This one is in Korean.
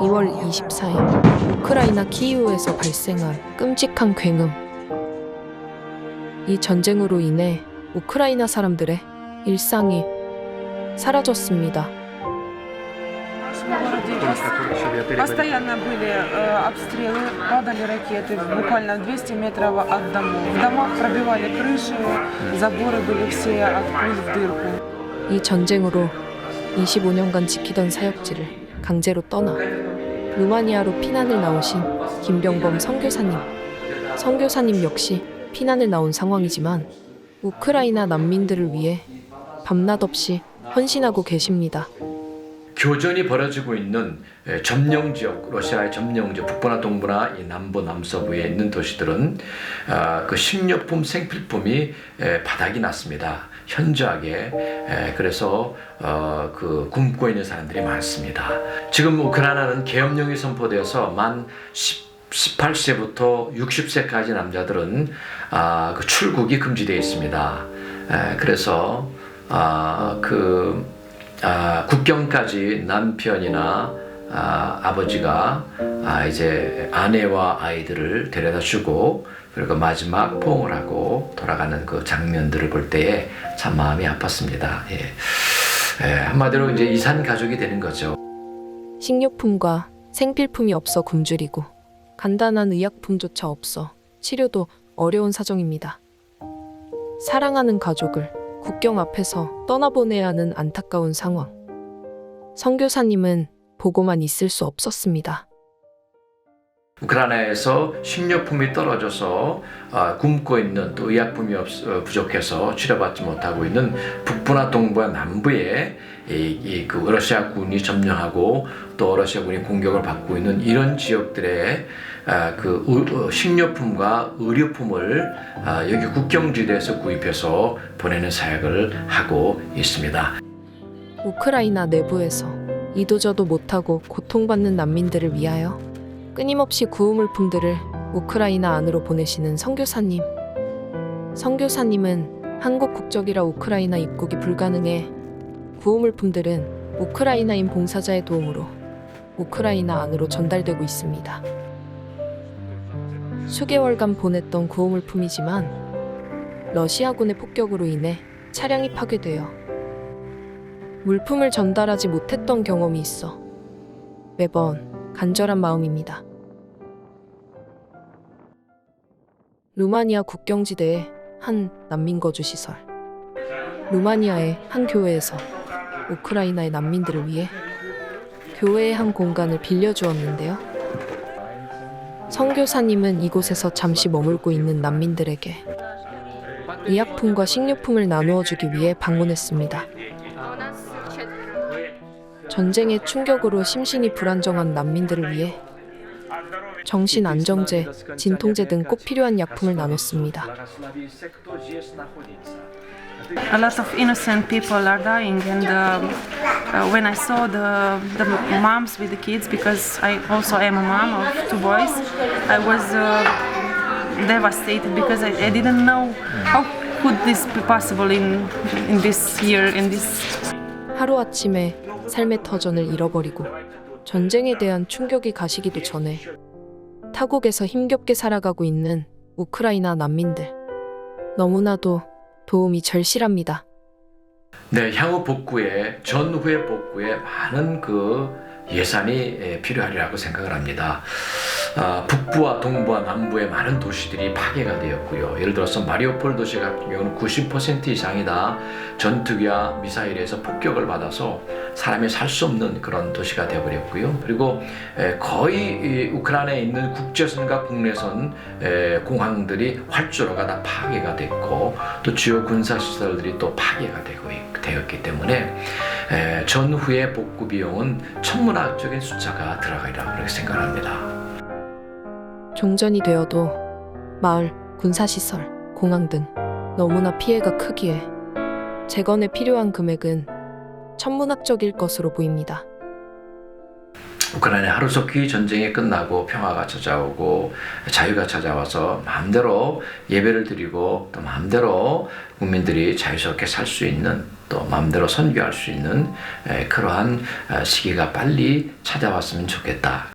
2월 24일 우크라이나 키이우에서 발생한 끔찍한 굉음. 이 전쟁으로 인해 우크라이나 사람들의 일상이 사라졌습니다. Постоянно были э, обстрелы, падали ракеты буквально в 200 метров от домов. В домах пробивали крыши, заборы были все от пуль в дырку. 이 전쟁으로 25년간 지키던 사역지를 강제로 떠나 루마니아로 피난을 나오신 김병범 선교사님. 선교사님 역시 피난을 나온 상황이지만 우크라이나 난민들을 위해 밤낮 없이 헌신하고 계십니다. 교전이 벌어지고 있는 에, 점령 지역, 러시아의 점령 지역, 북부나 동부나 이 남부 남서부에 있는 도시들은 아, 그 식료품, 생필품이 에, 바닥이 났습니다. 현저하게 에, 그래서 어, 그 굶고 있는 사람들이 많습니다. 지금 우크라이나는 계엄령이 선포되어서 만 10, 18세부터 60세까지 남자들은 아, 그 출국이 금지되어 있습니다. 에, 그래서 아, 그 아, 국경까지 남편이나 아, 아버지가 아, 이제 아내와 아이들을 데려다 주고 그리고 마지막 포옹을 하고 돌아가는 그 장면들을 볼 때에 참 마음이 아팠습니다. 예. 예, 한마디로 이제 이산 가족이 되는 거죠. 식료품과 생필품이 없어 굶주리고 간단한 의약품조차 없어 치료도 어려운 사정입니다. 사랑하는 가족을 국경 앞에서 떠나보내야 하는 안타까운 상황. 선교사님은 보고만 있을 수 없었습니다. 우크라이나에서 식료품이 떨어져서 아, 굶고 있는 또 의약품이 없, 어, 부족해서 치료받지 못하고 있는 북부나 동부와 남부에 이, 이, 그 러시아군이 점령하고 또 러시아군이 공격을 받고 있는 이런 지역들의 아, 그 의- 어, 식료품과 의료품을 아, 여기 국경지대에서 구입해서 보내는 사역을 하고 있습니다. 우크라이나 내부에서 이도저도 못하고 고통받는 난민들을 위하여 끊임없이 구호물품들을 우크라이나 안으로 보내시는 선교사님. 선교사님은 한국 국적이라 우크라이나 입국이 불가능해 구호물품들은 우크라이나인 봉사자의 도움으로 우크라이나 안으로 전달되고 있습니다. 수개월간 보냈던 구호물품이지만 러시아군의 폭격으로 인해 차량이 파괴되어 물품을 전달하지 못했던 경험이 있어 매번 간절한 마음입니다. 루마니아 국경지대의 한 난민 거주 시설. 루마니아의 한 교회에서 우크라이나의 난민들을 위해 교회의 한 공간을 빌려주었는데요. 선교사님은 이곳에서 잠시 머물고 있는 난민들에게 의약품과 식료품을 나누어 주기 위해 방문했습니다. 전쟁의 충격으로 심신이 불안정한 난민들을 위해 정신 안정제, 진통제 등 꼭 필요한 약품을 나눴습니다. A lot of innocent people are dying, and um, uh, when I saw the the moms with the kids, because I also am a mom of two boys, I was uh, devastated because I, I didn't know how could this be possible in in this year in this 하루 아침에 삶의 터전을 잃어버리고 전쟁에 대한 충격이 가시기도 전에 타국에서 힘겹게 살아가고 있는 우크라이나 난민들. 너무나도 도움이 절실합니다. 네, 향후 복구에 전후의 복구에 많은 그 예산이 에, 필요하리라고 생각을 합니다. 아, 북부와 동부와 남부의 많은 도시들이 파괴가 되었고요. 예를 들어서 마리오폴 도시 같은 경우는 90% 이상이 다 전투기와 미사일에서 폭격을 받아서 사람이 살 수 없는 그런 도시가 되어버렸고요. 그리고 에, 거의 이 우크라이나에 있는 국제선과 국내선 에, 공항들이 활주로가 다 파괴가 됐고 또 주요 군사 시설들이 또 파괴가 되고 있- 되었기 때문에 에, 전후의 복구 비용은 천문학적인 숫자가 들어가리라고 그렇게 생각합니다. 종전이 되어도 마을, 군사시설, 공항 등 너무나 피해가 크기에 재건에 필요한 금액은 천문학적일 것으로 보입니다. 우크라이나 하루속히 전쟁이 끝나고 평화가 찾아오고 자유가 찾아와서 마음대로 예배를 드리고 또 마음대로 국민들이 자유스럽게 살 수 있는 또 마음대로 선교할 수 있는 에, 그러한 어, 시기가 빨리 찾아왔으면 좋겠다